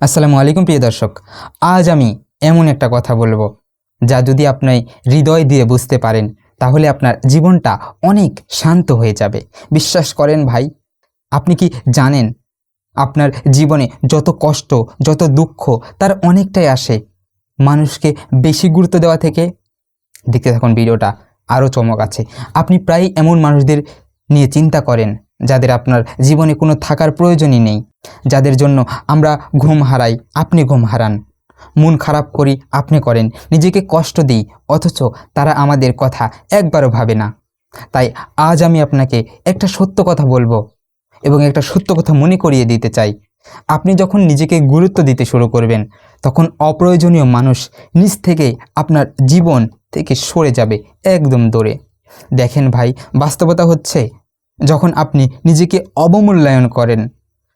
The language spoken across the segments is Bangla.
আসসালামু আলাইকুম প্রিয় দর্শক, আজ আমি এমন একটা কথা বলব যা যদি আপনি হৃদয় দিয়ে বুঝতে পারেন, তাহলে আপনার জীবনটা অনেক শান্ত হয়ে যাবে। বিশ্বাস করেন ভাই, আপনি কি জানেন, আপনার জীবনে যত কষ্ট, যত দুঃখ, তার অনেকটাই আসে। মানুষকে বেশি গুরুত্ব দেওয়া থেকে দেখতে থাকুন, ভিডিওটা আরও চমক আছে। আপনি প্রায় এমন মানুষদের নিয়ে চিন্তা করেন, যাদের আপনার জীবনে কোনো থাকার প্রয়োজনই নেই। যাদের জন্য আমরা ঘুম হারাই, আপনি ঘুম হারান। মন খারাপ করি, আপনি করেন। নিজেকে কষ্ট দিই, অথচ তারা আমাদের কথা একবারও ভাবে না। তাই আজ আমি আপনাকে একটা সত্য কথা বলব এবং একটা সত্য কথা মনে করিয়ে দিতে চাই। আপনি যখন নিজেকে গুরুত্ব দিতে শুরু করবেন, তখন অপ্রয়োজনীয় মানুষ নিজ থেকে আপনার জীবন থেকে সরে যাবে একদম দূরে। দেখেন ভাই, বাস্তবতা হচ্ছে, যখন আপনি নিজেকে অবমূল্যায়ন করেন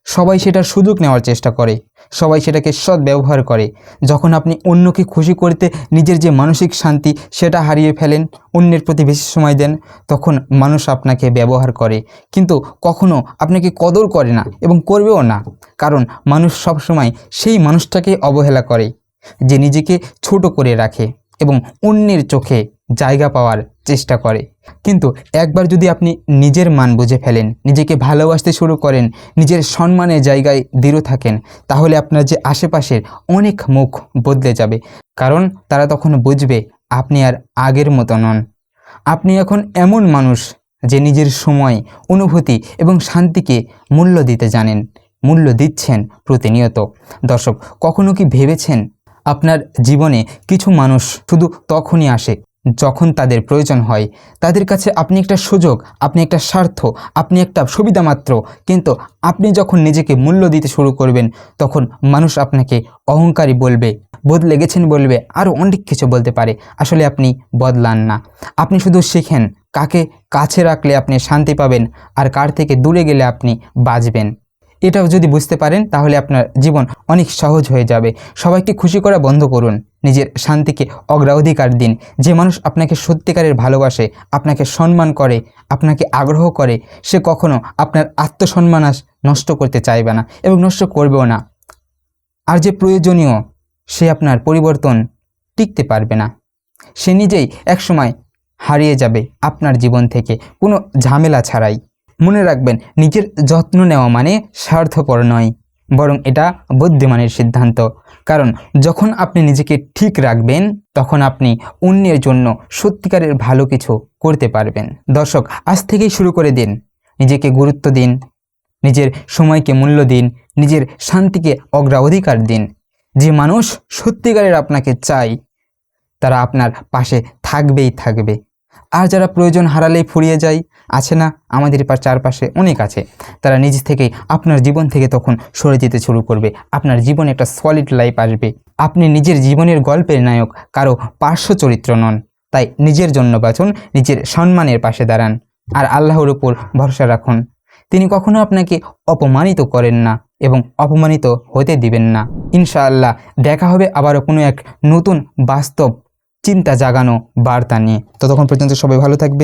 সবাই সেটার সুযোগ নেওয়ার চেষ্টা করে, সবাই সেটাকে সৎ ব্যবহার করে। যখন আপনি অন্যকে খুশি করতে নিজের যে মানসিক শান্তি সেটা হারিয়ে ফেলেন, অন্যের প্রতি বেশি সময় দেন, তখন মানুষ আপনাকে ব্যবহার করে। কিন্তু কখনো আপনাকে কদর করে না এবং করবেও না, কারণ মানুষ সবসময় সেই মানুষটাকে অবহেলা করে, যে নিজেকে ছোট করে রাখে এবং অন্যের চোখে জায়গা পাওয়ার চেষ্টা করে। কিন্তু একবার যদি আপনি নিজের মান বুঝে ফেলেন, নিজেকে ভালোবাসতে শুরু করেন, নিজের সম্মানের জায়গায় দৃঢ় থাকেন, তাহলে আপনার যে আশেপাশের অনেক মুখ বদলে যাবে। কারণ তারা তখন বুঝবে, আপনি আর আগের মতো নন। আপনি এখন এমন মানুষ যে নিজের সময়, অনুভূতি এবং শান্তিকে মূল্য দিতে জানেন, মূল্য দিচ্ছেন প্রতিনিয়ত। দর্শক, কখনো কি ভেবেছেন আপনার জীবনে কিছু মানুষ শুধু তখনই আসে যখন তাদের প্রয়োজন হয়, তাদের কাছে আপনি একটা সুযোগ, আপনি একটা স্বার্থ, আপনি একটা সুবিধা মাত্র কিন্তু আপনি যখন নিজেকে মূল্য দিতে শুরু করবেন, তখন মানুষ আপনাকে অহংকারী বলবে, বদলে গেছেন বলবে, আরও অনেক কিছু বলতে পারে। আসলে আপনি বদলান না। আপনি শুধু শেখেন, কাকে কাছে রাখলে আপনি শান্তি পাবেন, আর কার থেকে দূরে গেলে আপনি বাঁচবেন। এটাও যদি বুঝতে পারেন, তাহলে আপনার জীবন অনেক সহজ হয়ে যাবে। সবাইকে খুশি করা বন্ধ করুন। নিজের শান্তিকে অগ্রাধিকার দিন। যে মানুষ আপনাকে সত্যিকারের ভালোবাসে, আপনাকে সম্মান করে, আপনাকে আগ্রহ করে, সে কখনো আপনার আত্মসম্মান নষ্ট করতে চাইবে না এবং নষ্ট করবেও না। আর যে প্রয়োজনীয়, সে আপনার পরিবর্তন টিকতে পারবে না। সে নিজেই একসময় হারিয়ে যাবে আপনার জীবন থেকে। কোনো ঝামেলা ছাড়াই। মনে রাখবেন, নিজের যত্ন নেওয়া মানে স্বার্থপর নয়, বরং এটা বুদ্ধিমানের সিদ্ধান্ত। কারণ যখন আপনি নিজেকে ঠিক রাখবেন, তখন আপনি অন্যের জন্য সত্যিকারের ভালো কিছু করতে পারবেন। দর্শক, আজ থেকেই শুরু করে দিন। নিজেকে গুরুত্ব দিন, নিজের সময়কে মূল্য দিন, নিজের শান্তিকে অগ্রাধিকার দিন। যে মানুষ সত্যিকারের আপনাকে চাই তারা আপনার পাশে থাকবেই থাকবে। আর যারা প্রয়োজন হারালেই ফুরিয়ে যায়, আছে না? আমাদের চারপাশে অনেক আছে। তারা নিজ থেকেই আপনার জীবন থেকে তখন সরে যেতে শুরু করবে। আপনার জীবনে একটা সলিড লাইফ আসবে। আপনি নিজের জীবনের গল্পের নায়ক, কারও পার্শ্ব চরিত্র নন। তাই নিজের জন্য বাঁচুন, নিজের সম্মানের পাশে দাঁড়ান। আর আল্লাহর উপর ভরসা রাখুন। তিনি কখনো আপনাকে অপমানিত করেন না এবং অপমানিত হতে দিবেন না। ইনশাআল্লাহ, দেখা হবে আবারও কোনো এক নতুন বাস্তব চিন্তা জাগানো বার্তা নিয়ে। ততক্ষণ পর্যন্ত সবাই ভালো থাকবে।